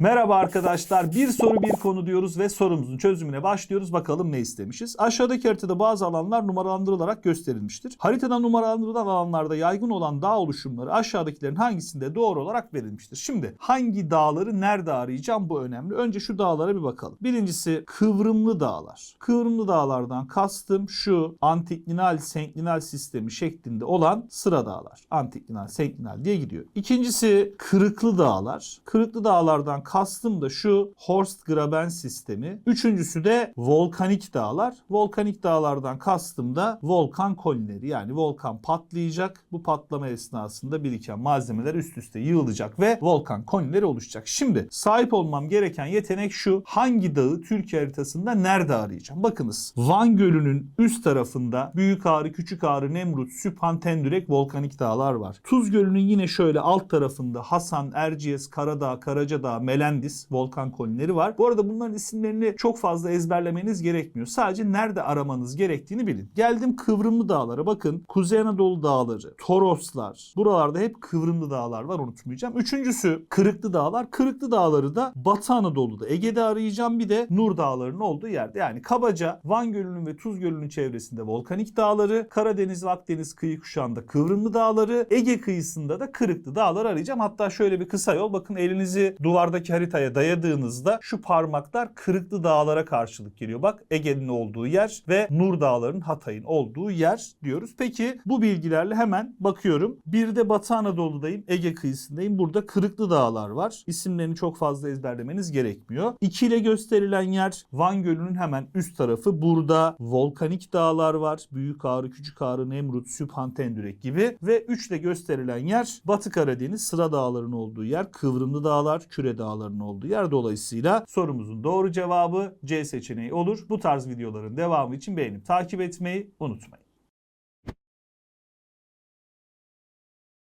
Merhaba arkadaşlar. Bir soru bir konu diyoruz ve sorumuzun çözümüne başlıyoruz. Bakalım ne istemişiz. Aşağıdaki haritada bazı alanlar numaralandırılarak gösterilmiştir. Haritada numaralandırılan alanlarda yaygın olan dağ oluşumları aşağıdakilerin hangisinde doğru olarak verilmiştir? Şimdi hangi dağları nerede arayacağım bu önemli. Önce şu dağlara bir bakalım. Birincisi kıvrımlı dağlar. Kıvrımlı dağlardan kastım şu antiklinal senklinal sistemi şeklinde olan sıra dağlar. Antiklinal senklinal diye gidiyor. İkincisi kırıklı dağlar. Kırıklı dağlardan kastım da şu Horst Graben sistemi. Üçüncüsü de volkanik dağlar. Volkanik dağlardan kastım da volkan kolileri yani volkan patlayacak. Bu patlama esnasında biriken malzemeler üst üste yığılacak ve volkan kolileri oluşacak. Şimdi sahip olmam gereken yetenek şu. Hangi dağı Türkiye haritasında nerede arayacağım? Bakınız Van Gölü'nün üst tarafında Büyük Ağrı, Küçük Ağrı, Nemrut, Süphan, Tendürek volkanik dağlar var. Tuz Gölü'nün yine şöyle alt tarafında Hasan, Erciyes, Karadağ, Karacadağ, Melendis volkan kolileri var. Bu arada bunların isimlerini çok fazla ezberlemeniz gerekmiyor. Sadece nerede aramanız gerektiğini bilin. Geldim kıvrımlı dağlara. Bakın Kuzey Anadolu dağları, Toroslar. Buralarda hep kıvrımlı dağlar var unutmayacağım. Üçüncüsü Kırıklı dağlar. Kırıklı dağları da Batı Anadolu'da. Ege'de arayacağım bir de Nur dağlarının olduğu yerde. Yani kabaca Van Gölü'nün ve Tuz Gölü'nün çevresinde volkanik dağları, Karadeniz ve Akdeniz kıyı kuşağında kıvrımlı dağları, Ege kıyısında da Kırıklı dağlar arayacağım. Hatta şöyle bir kısa yol. Bakın elinizi duvardaki haritaya dayadığınızda şu parmaklar Kırıklı dağlara karşılık geliyor. Bak Ege'nin olduğu yer ve Nur dağlarının Hatay'ın olduğu yer diyoruz. Peki bu bilgilerle hemen bakıyorum. Bir de Batı Anadolu'dayım. Ege kıyısındayım. Burada Kırıklı dağlar var. İsimlerini çok fazla ezberlemeniz gerekmiyor. 2 ile gösterilen yer Van Gölü'nün hemen üst tarafı. Burada volkanik dağlar var. Büyük Ağrı, Küçük Ağrı, Nemrut, Süphan, Tendürek gibi. Ve 3 ile gösterilen yer Batı Karadeniz, Sıra Dağları'nın olduğu yer. Kıvrımlı Dağlar, Küre Dağları'nın olduğu yer. Dolayısıyla sorumuzun doğru cevabı C seçeneği olur. Bu tarz videoların devamı için beğenip takip etmeyi unutmayın.